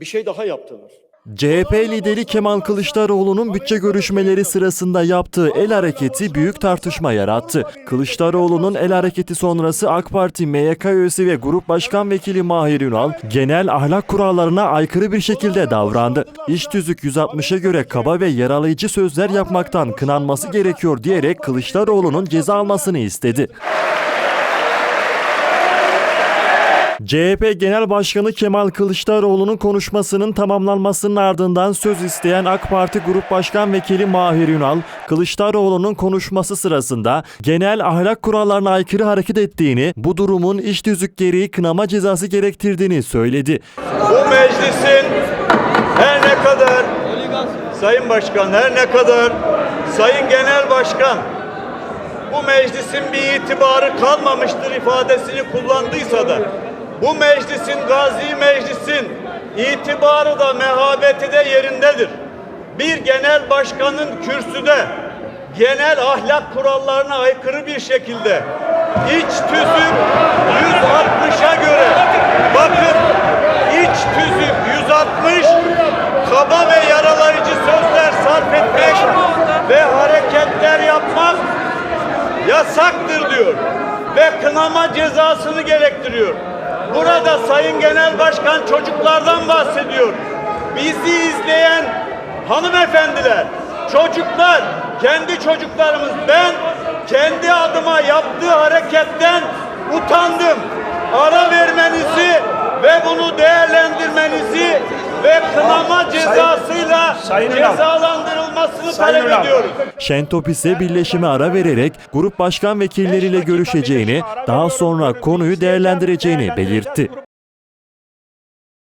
Bir şey daha yaptılar. CHP lideri Kemal Kılıçdaroğlu'nun bütçe görüşmeleri sırasında yaptığı el hareketi büyük tartışma yarattı. Kılıçdaroğlu'nun el hareketi sonrası AK Parti MYK üyesi ve Grup Başkan Vekili Mahir Ünal genel ahlak kurallarına aykırı bir şekilde davrandı. İş tüzük 160'a göre kaba ve yaralayıcı sözler yapmaktan kınanması gerekiyor diyerek Kılıçdaroğlu'nun ceza almasını istedi. CHP Genel Başkanı Kemal Kılıçdaroğlu'nun konuşmasının tamamlanmasının ardından söz isteyen AK Parti Grup Başkan Vekili Mahir Ünal, Kılıçdaroğlu'nun konuşması sırasında genel ahlak kurallarına aykırı hareket ettiğini, bu durumun iş tüzük gereği kınama cezası gerektirdiğini söyledi. Bu meclisin her ne kadar Sayın Başkan her ne kadar Sayın Genel Başkan bu meclisin bir itibarı kalmamıştır ifadesini kullandıysa da bu meclisin gazi meclisin itibarı da mehabeti de yerindedir. Bir genel başkanın kürsüde genel ahlak kurallarına aykırı bir şekilde iç tüzük 160'a göre bakın iç tüzük 160 kaba ve yaralayıcı sözler sarf etmek ve hareketler yapmak yasaktır diyor ve kınama cezasını gerektiriyor. Burada Sayın Genel Başkan çocuklardan bahsediyor. Bizi izleyen hanımefendiler, çocuklar, kendi çocuklarımız ben kendi adıma yaptığı hareketten utandım. Ara vermenizi ve bunu değerlendirmenizi ve kınama cezasıyla cezalandırılmasını talep ediyoruz. Şentop ise birleşime ara vererek grup başkan vekilleriyle görüşeceğini, daha sonra konuyu değerlendireceğini belirtti.